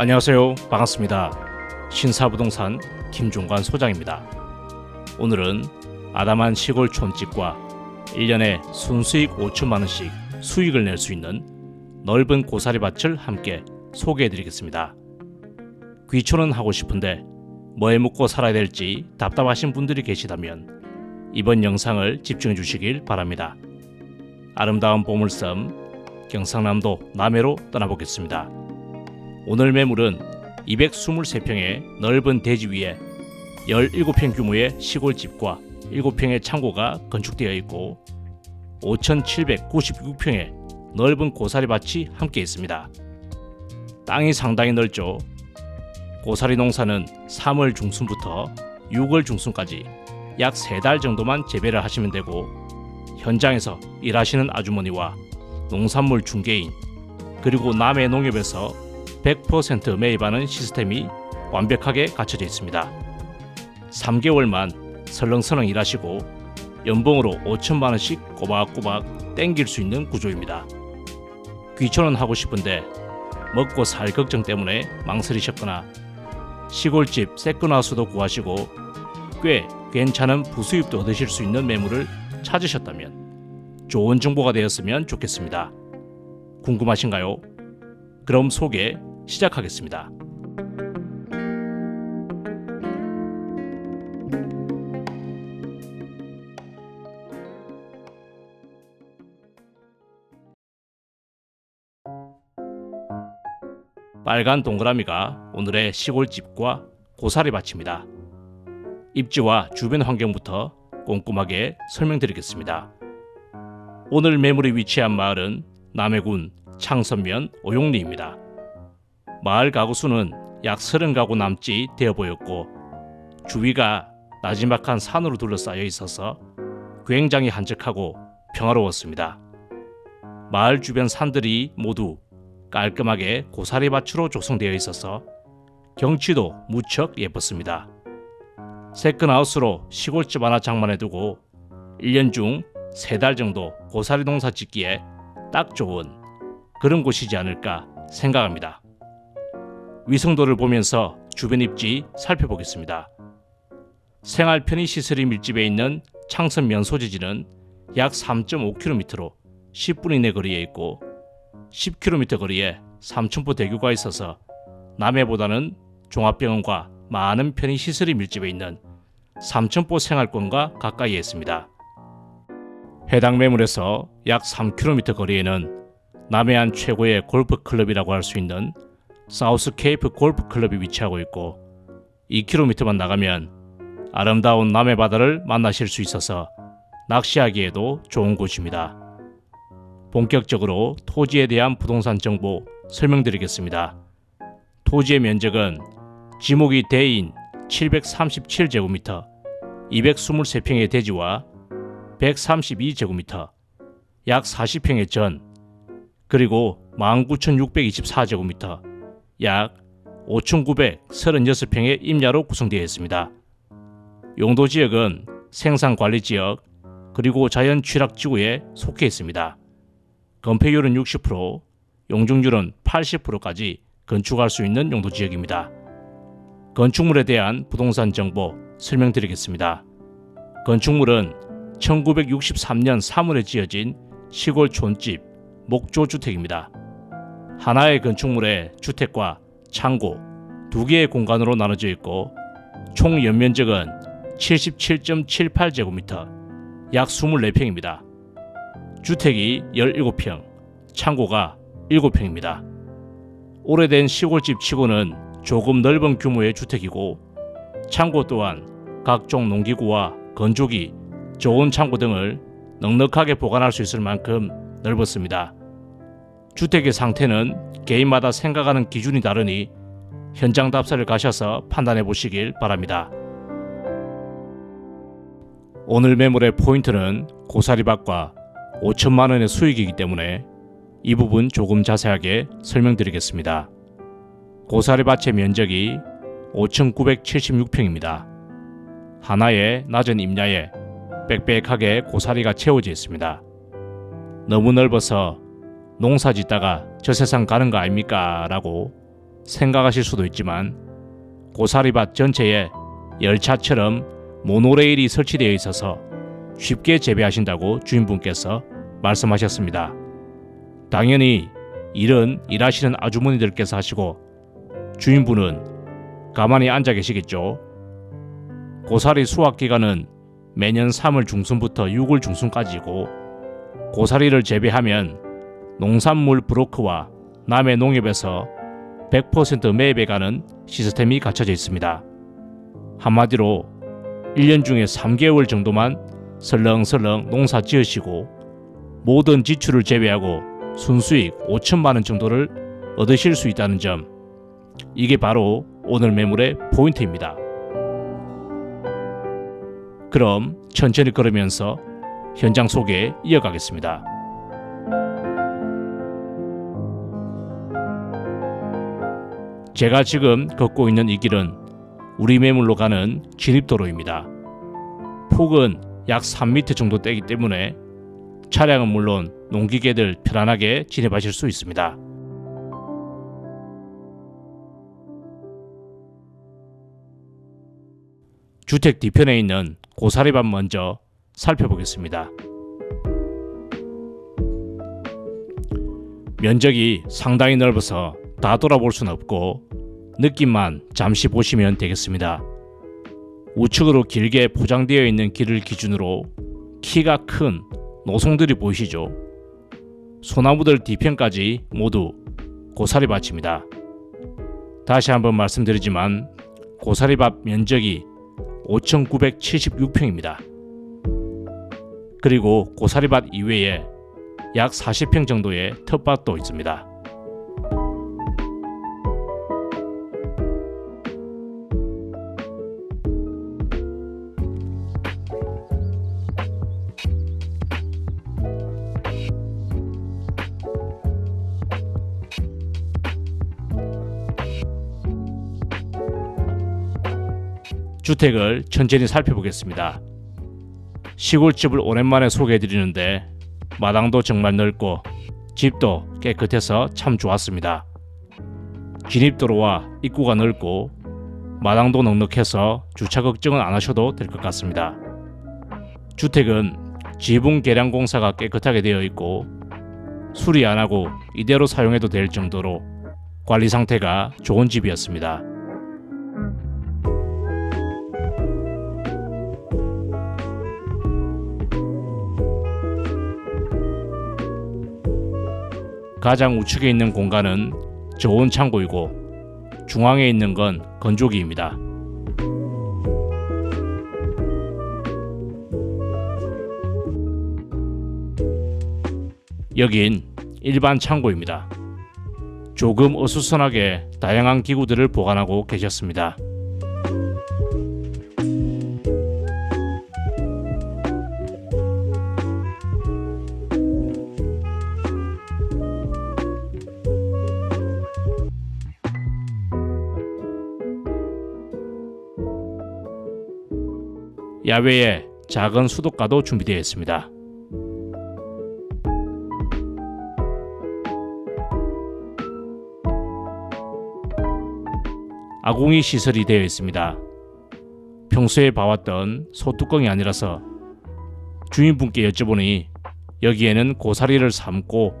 안녕하세요. 반갑습니다. 신사부동산 김종관 소장입니다. 오늘은 아담한 시골 촌집과 1년에 순수익 5천만 원씩 수익을 낼 수 있는 넓은 고사리 밭을 함께 소개해 드리겠습니다. 귀촌은 하고 싶은데 뭐에 묵고 살아야 될지 답답하신 분들이 계시다면 이번 영상을 집중해 주시길 바랍니다. 아름다운 보물섬 경상남도 남해로 떠나보겠습니다. 오늘 매물은 223평의 넓은 대지 위에 17평 규모의 시골집과 7평의 창고가 건축되어 있고 5,796평의 넓은 고사리 밭이 함께 있습니다. 땅이 상당히 넓죠. 고사리 농사는 3월 중순부터 6월 중순까지 약 3달 정도만 재배를 하시면 되고 현장에서 일하시는 아주머니와 농산물 중개인 그리고 남해 농협에서 100% 매입하는 시스템이 완벽하게 갖춰져 있습니다. 3개월만 설렁설렁 일하시고 연봉으로 5천만 원씩 꼬박꼬박 땡길 수 있는 구조입니다. 귀촌은 하고 싶은데 먹고 살 걱정 때문에 망설이셨거나 시골집 세컨하우스도 구하시고 꽤 괜찮은 부수입도 얻으실 수 있는 매물을 찾으셨다면 좋은 정보가 되었으면 좋겠습니다. 궁금하신가요? 그럼 소개 시작하겠습니다. 빨간 동그라미가 오늘의 시골집과 고사리 밭입니다. 입지와 주변 환경부터 꼼꼼하게 설명드리겠습니다. 오늘 매물이 위치한 마을은 남해군 창선면 오용리입니다. 마을 가구 수는 약 30가구 남짓 되어 보였고 주위가 나지막한 산으로 둘러싸여 있어서 굉장히 한적하고 평화로웠습니다. 마을 주변 산들이 모두 깔끔하게 고사리 밭으로 조성되어 있어서 경치도 무척 예뻤습니다. 세컨하우스로 시골집 하나 장만해두고 1년 중 3달 정도 고사리 농사 짓기에 딱 좋은 그런 곳이지 않을까 생각합니다. 위성도를 보면서 주변 입지 살펴보겠습니다. 생활 편의 시설이 밀집해 있는 창선 면 소재지는 약 3.5km로 10분 이내 거리에 있고 10km 거리에 삼천포 대교가 있어서 남해보다는 종합병원과 많은 편의 시설이 밀집해 있는 삼천포 생활권과 가까이에 있습니다. 해당 매물에서 약 3km 거리에는 남해안 최고의 골프 클럽이라고 할 수 있는 사우스 케이프 골프 클럽이 위치하고 있고 2km만 나가면 아름다운 남해 바다를 만나실 수 있어서 낚시하기에도 좋은 곳입니다. 본격적으로 토지에 대한 부동산 정보 설명드리겠습니다. 토지의 면적은 지목이 대인 737제곱미터, 223평의 대지와 132제곱미터, 약 40평의 전, 그리고 19,624제곱미터, 약 5,936평의 임야로 구성되어 있습니다. 용도 지역은 생산 관리 지역 그리고 자연 취락 지구에 속해 있습니다. 건폐율은 60%, 용적률은 80%까지 건축할 수 있는 용도 지역입니다. 건축물에 대한 부동산 정보 설명드리겠습니다. 건축물은 1963년 3월에 지어진 시골 촌집 목조주택입니다. 하나의 건축물에 주택과 창고 두 개의 공간으로 나눠져 있고 총 연면적은 77.78제곱미터, 약 24평입니다. 주택이 17평, 창고가 7평입니다. 오래된 시골집 치고는 조금 넓은 규모의 주택이고 창고 또한 각종 농기구와 건조기, 좋은 창고 등을 넉넉하게 보관할 수 있을 만큼 넓었습니다. 주택의 상태는 개인마다 생각하는 기준이 다르니 현장 답사를 가셔서 판단해 보시길 바랍니다. 오늘 매물의 포인트는 고사리밭과 5천만 원의 수익이기 때문에 이 부분 조금 자세하게 설명드리겠습니다. 고사리밭의 면적이 5,976평입니다. 하나의 낮은 임야에 빽빽하게 고사리가 채워져 있습니다. 너무 넓어서 농사 짓다가 저 세상 가는 거 아닙니까? 라고 생각하실 수도 있지만 고사리밭 전체에 열차처럼 모노레일이 설치되어 있어서 쉽게 재배하신다고 주인분께서 말씀하셨습니다. 당연히 일은 일하시는 아주머니들께서 하시고 주인분은 가만히 앉아 계시겠죠. 고사리 수확 기간은 매년 3월 중순부터 6월 중순까지고 고사리를 재배하면 농산물 브로커와 남해 농협에서 100% 매입해가는 시스템이 갖춰져 있습니다. 한마디로 1년 중에 3개월 정도만 설렁설렁 농사 지으시고 모든 지출을 제외하고 순수익 5천만 원 정도를 얻으실 수 있다는 점 이게 바로 오늘 매물의 포인트입니다. 그럼 천천히 걸으면서 현장 소개 이어가겠습니다. 제가 지금 걷고 있는 이 길은 우리 매물로 가는 진입도로입니다. 폭은 약 3m 정도 되기 때문에 차량은 물론 농기계들 편안하게 진입하실 수 있습니다. 주택 뒤편에 있는 고사리밭 먼저 살펴보겠습니다. 면적이 상당히 넓어서 다 돌아볼 수는 없고 느낌만 잠시 보시면 되겠습니다. 우측으로 길게 포장되어 있는 길을 기준으로 키가 큰 노송들이 보이시죠? 소나무들 뒤편까지 모두 고사리밭입니다. 다시 한번 말씀드리지만 고사리밭 면적이 5,976평입니다. 그리고 고사리밭 이외에 약 40평 정도의 텃밭도 있습니다. 주택을 천천히 살펴보겠습니다. 시골집을 오랜만에 소개해드리는데 마당도 정말 넓고 집도 깨끗해서 참 좋았습니다. 진입도로와 입구가 넓고 마당도 넉넉해서 주차 걱정은 안 하셔도 될 것 같습니다. 주택은 지붕 개량 공사가 깨끗하게 되어 있고 수리 안 하고 이대로 사용해도 될 정도로 관리 상태가 좋은 집이었습니다. 가장 우측에 있는 공간은 저온 창고이고 중앙에 있는 건 건조기입니다. 여긴 일반 창고입니다. 조금 어수선하게 다양한 기구들을 보관하고 계셨습니다. 야외에 작은 수도가도 준비되어 있습니다. 아궁이 시설이 되어 있습니다. 평소에 봐왔던 소뚜껑이 아니라서 주인분께 여쭤보니 여기에는 고사리를 삶고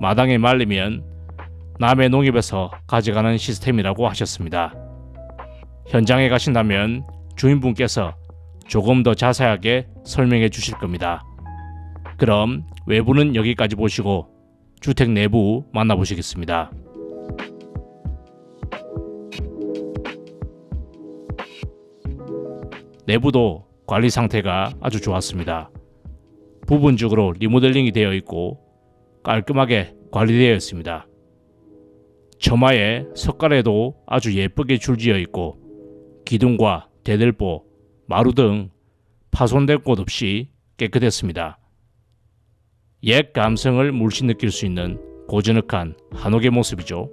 마당에 말리면 남의 농협에서 가져가는 시스템이라고 하셨습니다. 현장에 가신다면 주인분께서 조금 더 자세하게 설명해 주실 겁니다. 그럼 외부는 여기까지 보시고 주택 내부 만나보시겠습니다. 내부도 관리 상태가 아주 좋았습니다. 부분적으로 리모델링이 되어 있고 깔끔하게 관리되어 있습니다. 처마에 석가래도 아주 예쁘게 줄지어 있고 기둥과 대들보, 마루 등 파손될 곳 없이 깨끗했습니다. 옛 감성을 물씬 느낄 수 있는 고즈넉한 한옥의 모습이죠.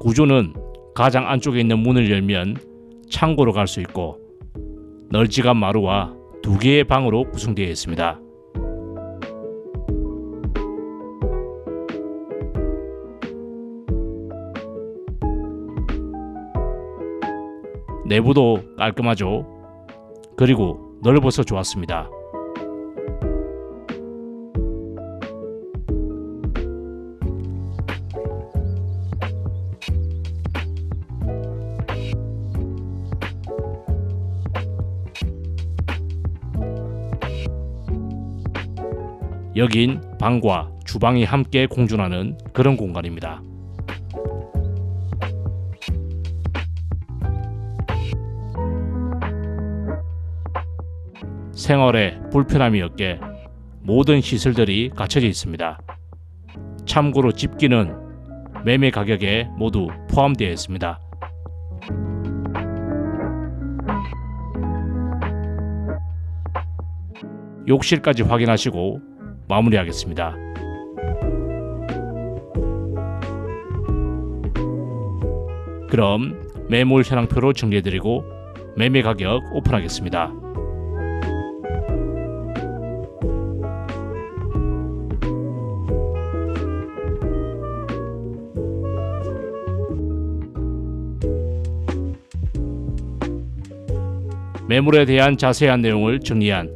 구조는 가장 안쪽에 있는 문을 열면 창고로 갈 수 있고 널찍한 마루와 두 개의 방으로 구성되어 있습니다. 내부도 깔끔하죠. 그리고 넓어서 좋았습니다. 여긴 방과 주방이 함께 공존하는 그런 공간입니다. 생활에 불편함이 없게 모든 시설들이 갖춰져 있습니다. 참고로 집기는 매매 가격에 모두 포함되어 있습니다. 욕실까지 확인하시고 마무리하겠습니다. 그럼 매물 현황표로 정리해드리고 매매 가격 오픈하겠습니다. 매물에 대한 자세한 내용을 정리한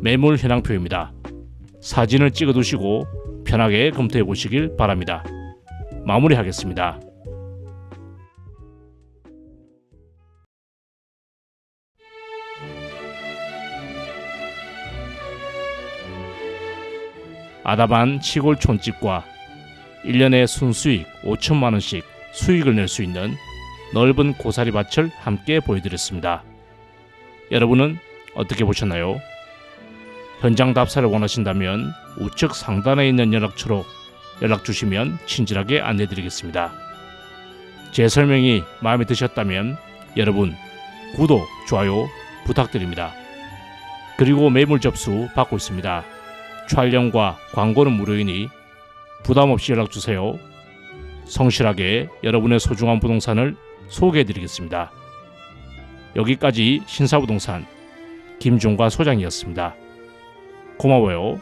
매물 현황표입니다. 사진을 찍어 두시고 편하게 검토해 보시길 바랍니다. 마무리하겠습니다. 아담한 시골 촌집과 1년에 순수익 5천만 원씩 수익을 낼 수 있는 넓은 고사리 밭을 함께 보여드렸습니다. 여러분은 어떻게 보셨나요? 현장 답사를 원하신다면 우측 상단에 있는 연락처로 연락 주시면 친절하게 안내 드리겠습니다. 제 설명이 마음에 드셨다면 여러분 구독, 좋아요 부탁드립니다. 그리고 매물 접수 받고 있습니다. 촬영과 광고는 무료이니 부담 없이 연락 주세요. 성실하게 여러분의 소중한 부동산을 소개해 드리겠습니다. 여기까지 신사부동산 김종과 소장이었습니다. 고마워요.